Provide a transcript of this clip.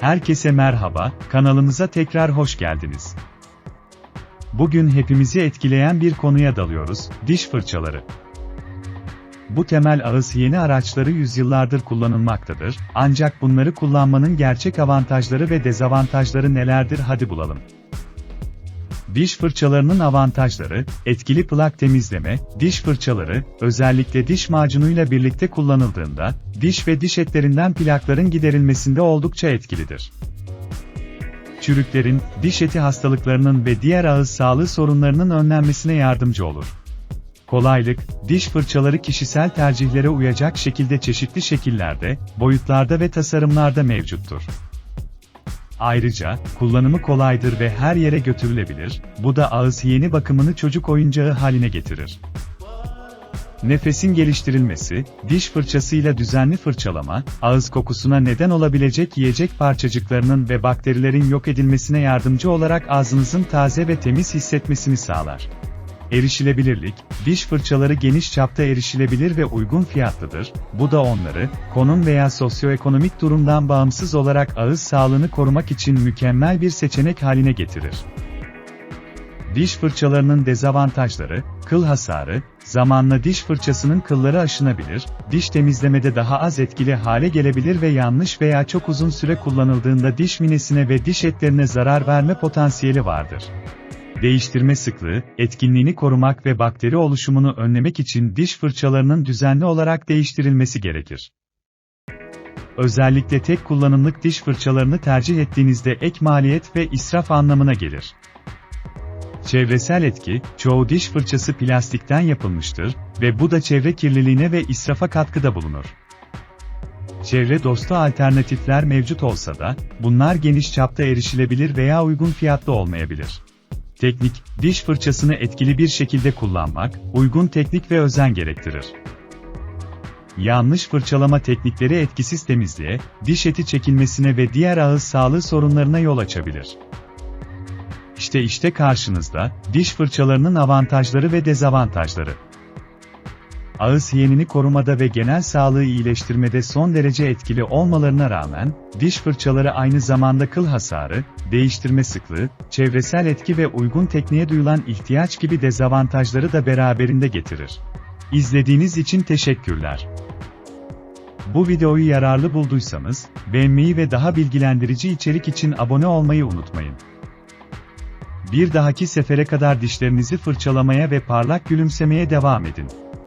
Herkese merhaba, kanalımıza tekrar hoş geldiniz. Bugün hepimizi etkileyen bir konuya dalıyoruz, diş fırçaları. Bu temel ağız yeni araçları yüzyıllardır kullanılmaktadır, ancak bunları kullanmanın gerçek avantajları ve dezavantajları nelerdir hadi bulalım. Diş fırçalarının avantajları, etkili plak temizleme, diş fırçaları, özellikle diş macunuyla birlikte kullanıldığında, diş ve diş etlerinden plakların giderilmesinde oldukça etkilidir. Çürüklerin, diş eti hastalıklarının ve diğer ağız sağlığı sorunlarının önlenmesine yardımcı olur. Kolaylık, diş fırçaları kişisel tercihlere uyacak şekilde çeşitli şekillerde, boyutlarda ve tasarımlarda mevcuttur. Ayrıca, kullanımı kolaydır ve her yere götürülebilir, bu da ağız yeni bakımını çocuk oyuncağı haline getirir. Nefesin geliştirilmesi, diş fırçasıyla düzenli fırçalama, ağız kokusuna neden olabilecek yiyecek parçacıklarının ve bakterilerin yok edilmesine yardımcı olarak ağzınızın taze ve temiz hissetmesini sağlar. Erişilebilirlik, diş fırçaları geniş çapta erişilebilir ve uygun fiyatlıdır, bu da onları, konum veya sosyoekonomik durumdan bağımsız olarak ağız sağlığını korumak için mükemmel bir seçenek haline getirir. Diş fırçalarının dezavantajları, kıl hasarı, zamanla diş fırçasının kılları aşınabilir, diş temizlemede daha az etkili hale gelebilir ve yanlış veya çok uzun süre kullanıldığında diş minesine ve diş etlerine zarar verme potansiyeli vardır. Değiştirme sıklığı, etkinliğini korumak ve bakteri oluşumunu önlemek için diş fırçalarının düzenli olarak değiştirilmesi gerekir. Özellikle tek kullanımlık diş fırçalarını tercih ettiğinizde ek maliyet ve israf anlamına gelir. Çevresel etki, çoğu diş fırçası plastikten yapılmıştır ve bu da çevre kirliliğine ve israfa katkıda bulunur. Çevre dostu alternatifler mevcut olsa da, bunlar geniş çapta erişilebilir veya uygun fiyatlı olmayabilir. Teknik, diş fırçasını etkili bir şekilde kullanmak, uygun teknik ve özen gerektirir. Yanlış fırçalama teknikleri etkisiz temizliğe, diş eti çekilmesine ve diğer ağız sağlığı sorunlarına yol açabilir. İşte işte karşınızda, diş fırçalarının avantajları ve dezavantajları. Ağız hiyenini korumada ve genel sağlığı iyileştirmede son derece etkili olmalarına rağmen, diş fırçaları aynı zamanda kıl hasarı, değiştirme sıklığı, çevresel etki ve uygun tekniğe duyulan ihtiyaç gibi dezavantajları da beraberinde getirir. İzlediğiniz için teşekkürler. Bu videoyu yararlı bulduysanız, beğenmeyi ve daha bilgilendirici içerik için abone olmayı unutmayın. Bir dahaki sefere kadar dişlerinizi fırçalamaya ve parlak gülümsemeye devam edin.